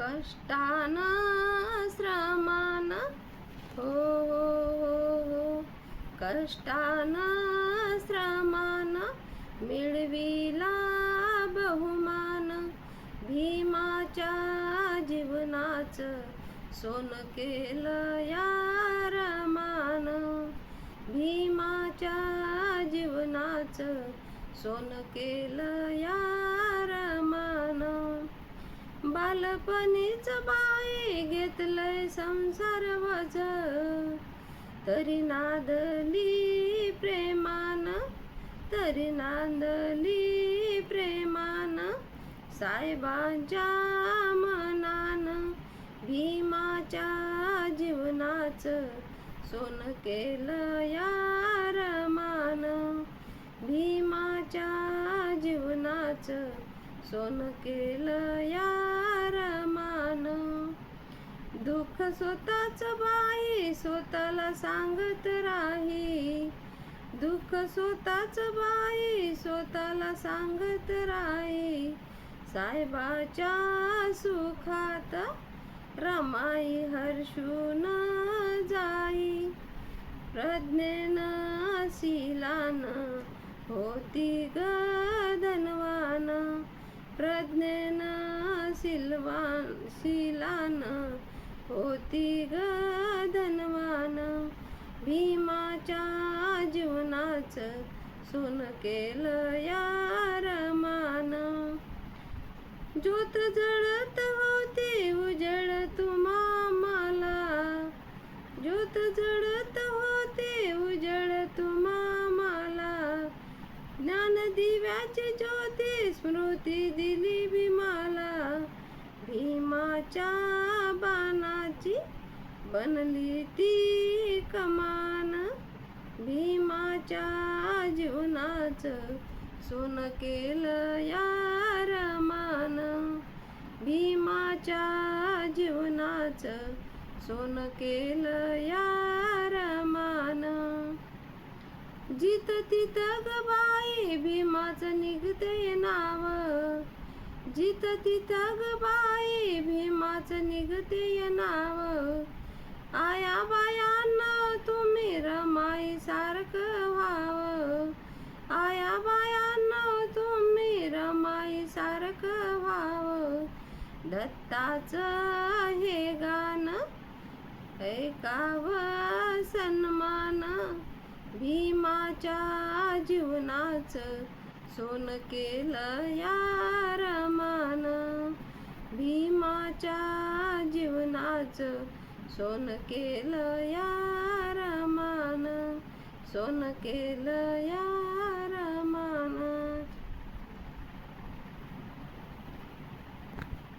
कष्टान श्रमान हो हो हो हो कष्टान श्रमान मिळविला बहुमान. भीमाच्या जीवनाचं सोन केलं या रमान. भीमाच्या जीवनाचं सोन केलं या बालपणीच बाई घेतलंय संसार वज तरी नांदली प्रेमान तरी नांदली प्रेमान साहेबांच्या मनान. भीमाच्या जीवनाचं सोन केलं या सोन केलं या रमान दुःख स्वतःच बाई स्वतःला सांगत राही. दुःख स्वतःच बाई स्वतःला सांगत राही. साहेबाच्या सुखात रमाई हर्षून जाई. प्रज्ञेन शिलान होती ग. प्रज्ञेन शिलवान शिलान होती ग धनवान. भीमाच्या जीवनाचं सोन केलं या रमान ज्योत जळ दिव्याची ज्योती स्मृती दिली भीमाला. भीमाच्या बाणाची बनली ती कमान. भीमाच्या जीवनाचं सोन केलं या रमान. भीमाच्या जीवनाचं सोन केलं या रमान. जित तित गबाई भीमा भीमाचं निघते नाव जित तित ग बाई भीमाचं निघते नाव. आया बायांना तुम्ही रमाई सारखं व्हावं. आया बायांना तुम्ही रमाई सारखं व्हावं. दत्ताचं हे गाणं ऐकावं सन्मान. भीमाच्या जीवनाचं सोन केलं या रमान भीमाच्या जीवनाचं सोन केलं या रमान सोन केलं या